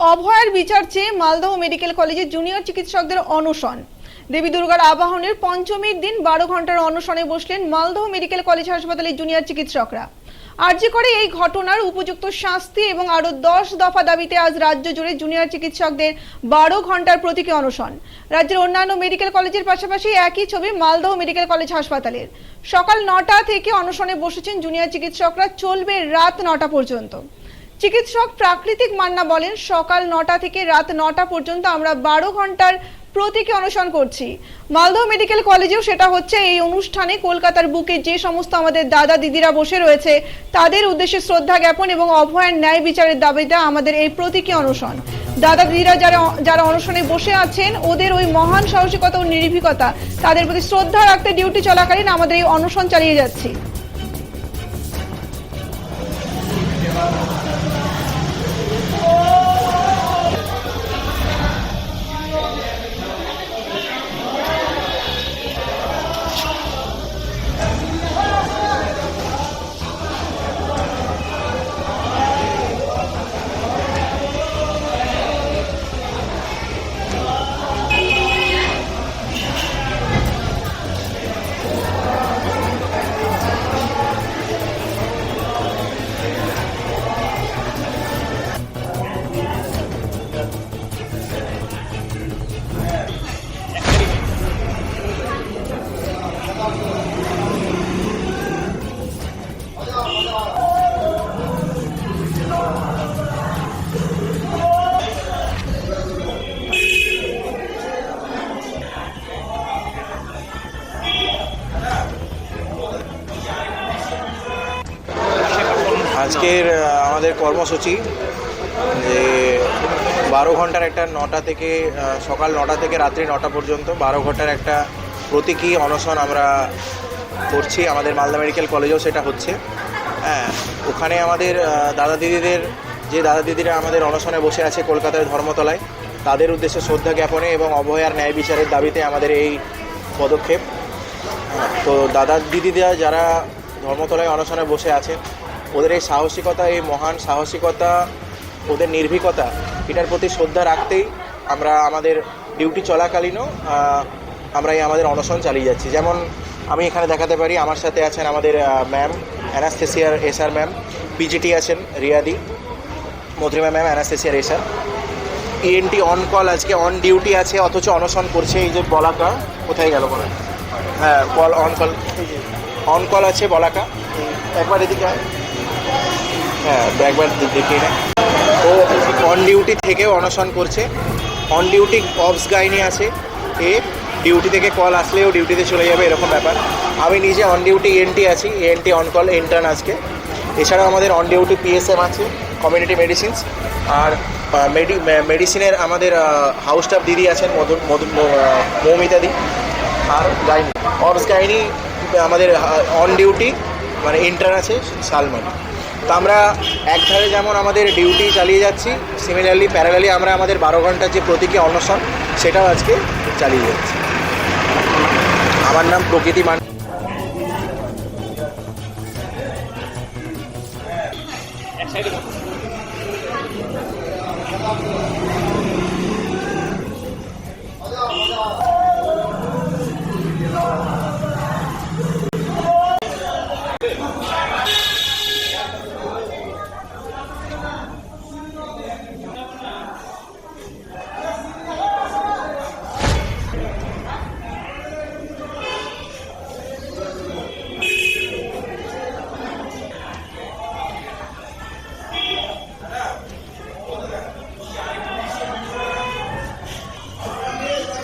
অভয়ার বিচার চেয়ে মালদহ মেডিকেল কলেজে জুনিয়র চিকিৎসকদের অনশন। দেবী দুর্গার আবাহনের পঞ্চমীর দিন বারো ঘণ্টার অনশনে বসলেন মালদহ মেডিকেল কলেজ হাসপাতালের জুনিয়র চিকিৎসকরা। আর্জি করে এই ঘটনার উপযুক্ত শাস্তি এবং আরও দশ দফা দাবিতে আজ রাজ্য জুড়ে জুনিয়র চিকিৎসকদের বারো ঘণ্টার প্রতীকী অনশন। রাজ্যের অন্যান্য মেডিকেল কলেজের পাশাপাশি একই ছবি মালদহ মেডিকেল কলেজ হাসপাতালের। সকাল নটা থেকে অনশনে বসেছেন জুনিয়র চিকিৎসকরা, চলবে রাত নটা পর্যন্ত। চিকিৎসক প্রাকৃতিক মান্না বলেন, সকাল নটা থেকে রাত নটা পর্যন্ত আমরা বারো ঘণ্টার প্রতীকী অনশন করছি। মালদহ মেডিকেল কলেজেও সেটা হচ্ছে এই অনুষ্ঠানে কলকাতার বুকে যে সমস্ত আমাদের দাদা দিদিরা বসে রয়েছে, তাদের উদ্দেশ্যে শ্রদ্ধা জ্ঞাপন এবং অভয়ের ন্যায় বিচারের দাবিতে আমাদের এই প্রতীকী অনশন। দাদা দিদিরা যারা যারা অনশনে বসে আছেন, ওদের ওই মহান সাহসিকতা ও নির্ভীকতা তাদের প্রতি শ্রদ্ধা রাখতে ডিউটি চলাকালীন আমাদের এই অনশন চালিয়ে যাচ্ছি। আজকের আমাদের কর্মসূচি যে বারো ঘণ্টার একটা নটা থেকে সকাল নটা থেকে রাত্রি নটা পর্যন্ত বারো ঘণ্টার একটা প্রতীকী অনশন আমরা করছি, আমাদের মালদা মেডিকেল কলেজেও সেটা হচ্ছে। হ্যাঁ ওখানে আমাদের দাদা দিদিদের, যে দাদা দিদিরা আমাদের অনশনে বসে আছে কলকাতার ধর্মতলায়, তাদের উদ্দেশ্যে শ্রদ্ধা জ্ঞাপনে এবং অভয়ার ন্যায় বিচারের দাবিতে আমাদের এই পদক্ষেপ। তো দাদা দিদিরা যারা ধর্মতলায় অনশনে বসে আছেন ওদের এই সাহসিকতা, এই মহান সাহসিকতা, ওদের নির্ভীকতা, এটার প্রতি শ্রদ্ধা রাখতেই আমরা আমাদের ডিউটি চলাকালীনও আমরা এই আমাদের অনশন চালিয়ে যাচ্ছি। যেমন আমি এখানে দেখাতে পারি, আমার সাথে আছেন আমাদের ম্যাম অ্যানাস্থেসিয়ার এসআর ম্যাম পিজিটি আছেন রিয়াদি, মধুরিমা ম্যাম অ্যানাস্থেসিয়ার এসআর ইএনটি অন কল আজকে অন ডিউটি আছে, অথচ অনশন করছে, এই যে বলাকা, কোথায় গেল বলা হ্যাঁ call on call on call আছে বলাকা। একবার এদিকে হ্যাঁ একবার দে- দেখিয়ে না। ও অন ডিউটি থেকেও অনশন করছে। অন ডিউটি অফস গাইনি আছে। এ ডিউটি থেকে কল আসলেও ডিউটিতে চলে যাবে, এরকম ব্যাপার। আমি নিজে অন ডিউটি এনটি আছি এনটি অন কল ইন্টার্ন আজকে। এছাড়াও আমাদের অন ডিউটি পিএসএম আছে কমিউনিটি মেডিসিনস আর মেডি মেডিসিনের আমাদের হাউস স্টাফ দিদি আছেন, মধু মধু মৌমিতাদি আর গাইনি। অফস গাইনি, আমাদের অন ডিউটি মানে ইন্টার্ন আছে, সালমান। তো আমরা একধারে যেমন আমাদের ডিউটি চালিয়ে যাচ্ছি সিমিলারলি প্যারালালি আমরা আমাদের বারো ঘণ্টার যে প্রতীকী অনশন, সেটাও আজকে চালিয়ে যাচ্ছি। আমার নাম প্রকৃতি মান এক সাইডে